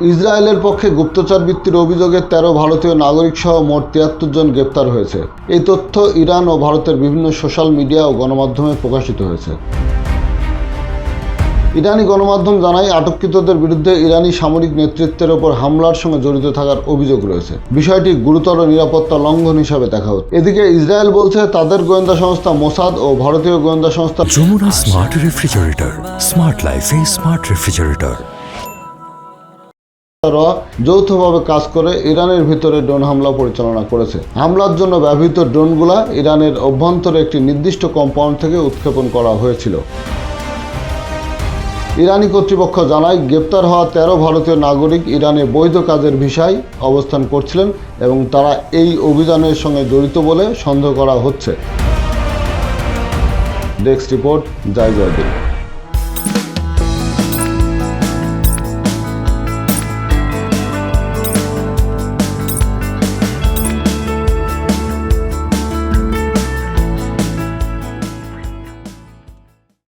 ইসরায়েলের পক্ষে গুপ্তচর বৃত্তির অভিযোগে তেরো ভারতীয় নাগরিক সহ মোট তিয়াত্তর জন গ্রেপ্তার হয়েছে। এই তথ্য ইরান ও ভারতের বিভিন্ন সোশ্যাল মিডিয়া ও গণমাধ্যমে প্রকাশিত হয়েছে। ইরানি গণমাধ্যম জানায়, আটককৃতদের বিরুদ্ধে ইরানি সামরিক নেতৃত্বের ওপর হামলার সঙ্গে জড়িত থাকার অভিযোগ রয়েছে। বিষয়টি গুরুতর নিরাপত্তা লঙ্ঘন হিসাবে দেখা হচ্ছে। এদিকে ইসরায়েল বলছে, তাদের গোয়েন্দা সংস্থা মোসাদ ও ভারতীয় গোয়েন্দা সংস্থা smart refrigerator smart smart refrigerator যৌথভাবে কাজ করে ইরানের ভিতরে ড্রোন হামলা পরিচালনা করেছে। হামলার জন্য ব্যবহৃত ড্রোনগুলা ইরানের অভ্যন্তরে একটি নির্দিষ্ট কম্পাউন্ড থেকে উৎক্ষেপণ করা হয়েছিল। ইরানি কর্তৃপক্ষ জানায়, গ্রেপ্তার হওয়া তেরো ভারতীয় নাগরিক ইরানে বৈধ কাজের ভিসায় অবস্থান করছিলেন এবং তারা এই অভিযানের সঙ্গে জড়িত বলে সন্দেহ করা হচ্ছে। ডেস্ক রিপোর্ট জয় জয়দিন